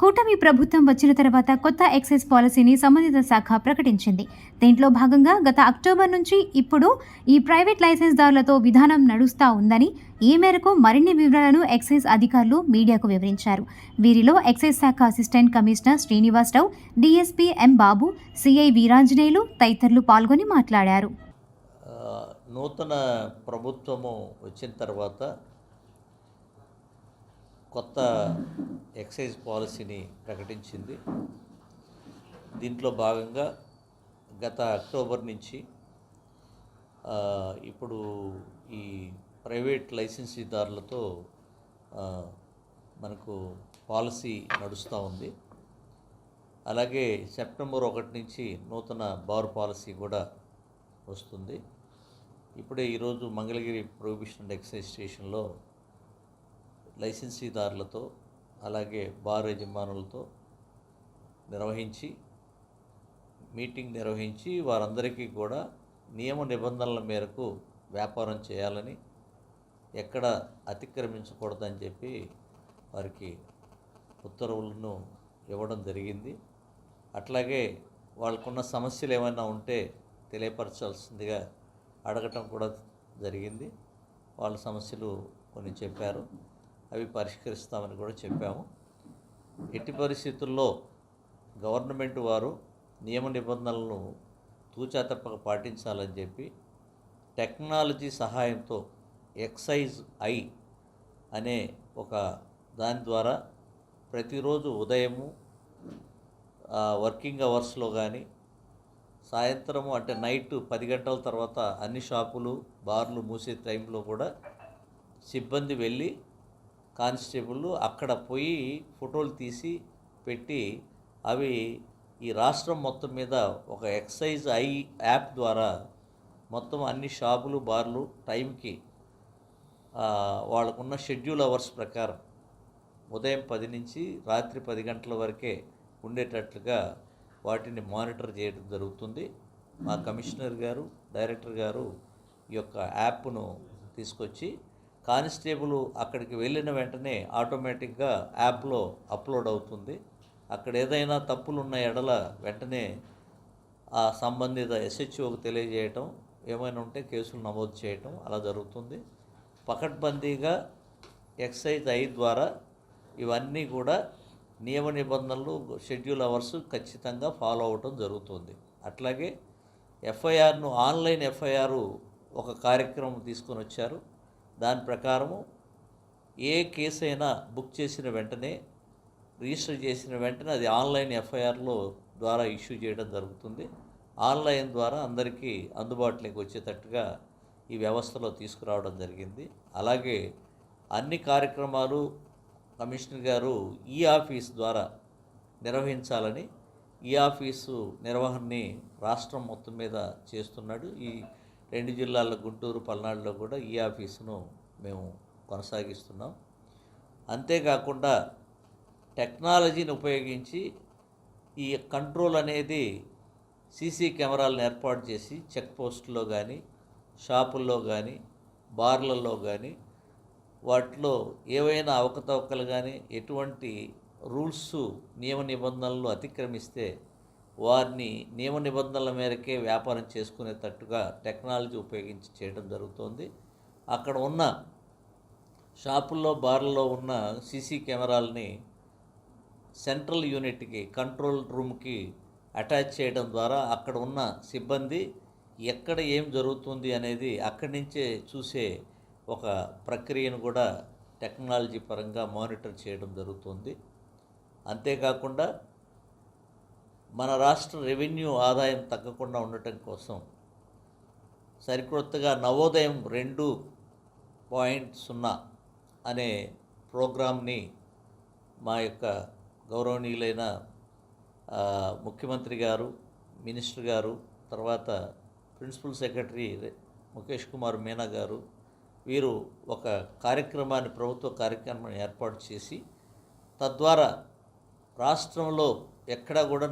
కూటమి ప్రభుత్వం వచ్చిన తర్వాత కొత్త ఎక్సైజ్ పాలసీని సంబంధిత శాఖ ప్రకటించింది. దీంట్లో భాగంగా గత అక్టోబర్ నుంచి ఇప్పుడు ఈ ప్రైవేట్ లైసెన్స్దారులతో విధానం నడుస్తా ఉందని ఈ మేరకు మరిన్ని వివరాలను ఎక్సైజ్ అధికారులు మీడియాకు వివరించారు. వీరిలో ఎక్సైజ్ శాఖ assistant commissioner Srinivasarao DSP M Babu CI Veeranjaneyulu తదితరులు పాల్గొని మాట్లాడారు. నూతన ప్రభుత్వము వచ్చిన తర్వాత కొత్త ఎక్సైజ్ పాలసీని ప్రకటించింది. దీంట్లో భాగంగా గత అక్టోబర్ నుంచి ఇప్పుడు ఈ ప్రైవేట్ లైసెన్సీదారులతో మనకు పాలసీ నడుస్తూ ఉంది. అలాగే సెప్టెంబర్ ఒకటి నుంచి నూతన బార్ పాలసీ కూడా వస్తుంది. ఇప్పుడే ఈరోజు మంగళగిరి ప్రొహిబిషన్ అండ్ ఎక్సైజ్ స్టేషన్లో లైసెన్సీదారులతో అలాగే బార్ యజమానులతో నిర్వహించి మీటింగ్ నిర్వహించి వారందరికీ కూడా నియమ నిబంధనల మేరకు వ్యాపారం చేయాలని ఎక్కడ అతిక్రమించకూడదని చెప్పి వారికి ఉత్తర్వులను ఇవ్వడం జరిగింది. అట్లాగే వాళ్ళకున్న సమస్యలు ఏమైనా ఉంటే తెలియపరచాల్సిందిగా అడగటం కూడా జరిగింది. వాళ్ళ సమస్యలు కొన్ని చెప్పారు. అవి పరిష్కరిస్తామని కూడా చెప్పాము. ఎట్టి పరిస్థితుల్లో గవర్నమెంట్ వారు నియమ నిబంధనలను తూచా తప్పక పాటించాలని చెప్పి టెక్నాలజీ సహాయంతో ఎక్సైజ్ ఐ అనే ఒక దాని ద్వారా ప్రతిరోజు ఉదయము వర్కింగ్ అవర్స్లో కానీ సాయంత్రము అంటే నైట్ పది గంటల తర్వాత అన్ని షాపులు బార్లు మూసే టైంలో కూడా సిబ్బంది వెళ్ళి కానిస్టేబుల్ అక్కడ పోయి ఫోటోలు తీసి పెట్టి అవి ఈ రాష్ట్రం మొత్తం మీద ఒక ఎక్సైజ్ ఐ యాప్ ద్వారా మొత్తం అన్ని షాపులు బార్లు టైంకి వాళ్ళకున్న షెడ్యూల్ అవర్స్ ప్రకారం ఉదయం పది నుంచి రాత్రి పది గంటల వరకే ఉండేటట్లుగా వాటిని మానిటర్ చేయడం జరుగుతుంది. మా కమిషనర్ గారు డైరెక్టర్ గారు ఈ యొక్క యాప్ను తీసుకొచ్చి కానిస్టేబుల్ అక్కడికి వెళ్ళిన వెంటనే ఆటోమేటిక్గా యాప్లో అప్లోడ్ అవుతుంది. అక్కడ ఏదైనా తప్పులు ఉన్న ఎడల వెంటనే ఆ సంబంధిత ఎస్హెచ్ఓకి తెలియజేయటం ఏమైనా ఉంటే కేసులు నమోదు చేయటం అలా జరుగుతుంది. పకడ్బందీగా ఎక్సైజ్ ఐ ద్వారా ఇవన్నీ కూడా నియమ నిబంధనలు షెడ్యూల్ అవర్స్ ఖచ్చితంగా ఫాలో అవటం జరుగుతుంది. అట్లాగే ఎఫ్ఐఆర్ను ఆన్లైన్ ఎఫ్ఐఆర్ ఒక కార్యక్రమం తీసుకొని వచ్చారు. దాని ప్రకారము ఏ కేసు అయినా బుక్ చేసిన వెంటనే రిజిస్టర్ చేసిన వెంటనే అది ఆన్లైన్ ఎఫ్ఐఆర్లో ద్వారా ఇష్యూ చేయడం జరుగుతుంది. ఆన్లైన్ ద్వారా అందరికీ అందుబాటులోకి వచ్చేటట్టుగా ఈ వ్యవస్థలో తీసుకురావడం జరిగింది. అలాగే అన్ని కార్యక్రమాలు కమిషనర్ గారు ఈ ఆఫీస్ ద్వారా నిర్వహించాలని ఈ ఆఫీసు నిర్వహణని రాష్ట్రం మొత్తం మీద చేస్తున్నాడు. ఈ రెండు జిల్లాల గుంటూరు పల్నాడులో కూడా ఈ ఆఫీసును మేము కొనసాగిస్తున్నాం. అంతేకాకుండా టెక్నాలజీని ఉపయోగించి ఈ కంట్రోల్ అనేది సీసీ కెమెరాలను ఏర్పాటు చేసి చెక్ పోస్టుల్లో కానీ షాపుల్లో కానీ బార్లలో కానీ వాటిలో ఏవైనా అవకతవకలు కానీ ఎటువంటి రూల్స్ నియమ నిబంధనలు అతిక్రమిస్తే వారిని నియమ నిబంధనల మేరకే వ్యాపారం చేసుకునేటట్టుగా టెక్నాలజీ ఉపయోగించి చేయడం జరుగుతోంది. అక్కడ ఉన్న షాపుల్లో బార్లలో ఉన్న సీసీ కెమెరాలని సెంట్రల్ యూనిట్కి కంట్రోల్ రూమ్కి అటాచ్ చేయడం ద్వారా అక్కడ ఉన్న సిబ్బంది ఎక్కడ ఏం జరుగుతుంది అనేది అక్కడి నుంచే చూసే ఒక ప్రక్రియను కూడా టెక్నాలజీ పరంగా మానిటర్ చేయడం జరుగుతుంది. అంతేకాకుండా మన రాష్ట్ర రెవెన్యూ ఆదాయం తగ్గకుండా ఉండటం కోసం సరికొత్తగా నవోదయం రెండు పాయింట్ సున్నా అనే ప్రోగ్రామ్ని మా యొక్క గౌరవనీయులైన ముఖ్యమంత్రి గారు మినిస్టర్ గారు తర్వాత ప్రిన్సిపల్ సెక్రటరీ ముఖేష్ కుమార్ మీనా గారు వీరు ఒక కార్యక్రమాన్ని ప్రభుత్వ కార్యక్రమాన్ని ఏర్పాటు చేసి తద్వారా రాష్ట్రంలో ఎక్కడా కూడా